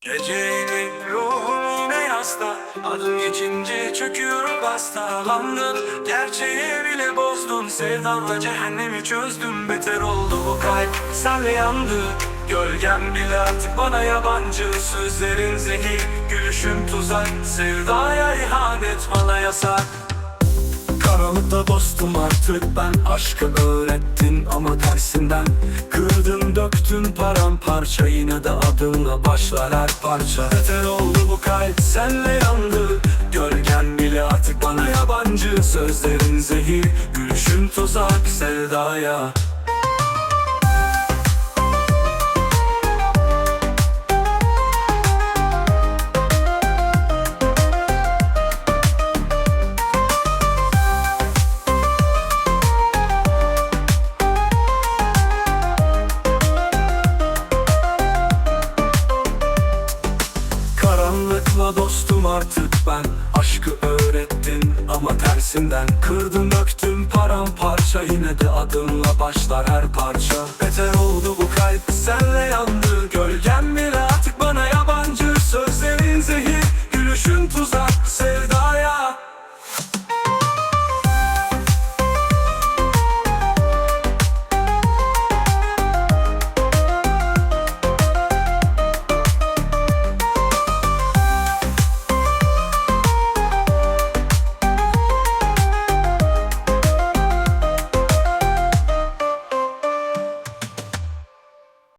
Gecenin ruhum yine yasta. Adım geçince çöküyorum hastalandın Gerçeği bile bozdun. Sevdanla cehennemi çözdüm. Beter oldu bu kalp. Senle yandı. Gölgem bile artık bana yabancı. Sözlerin zehir, gülüşün tuzak. Sevdaya ihanet bana yasak. Karanlıkta dostum artık ben. Aşkı öğrettin ama tersinden. Kırdın döktün paramparça Yine de adınla başlar her parça. Beter oldu bu kalp senle yandı. Gölgen bile artık bana yabancı. Sözlerin zehir Gülüşün tuzak sevdaya Karanlıkla dostum artık ben. Aşkı öğrettin ama tersinden Kırdın döktün paramparça. Yine de adınla başlar her parça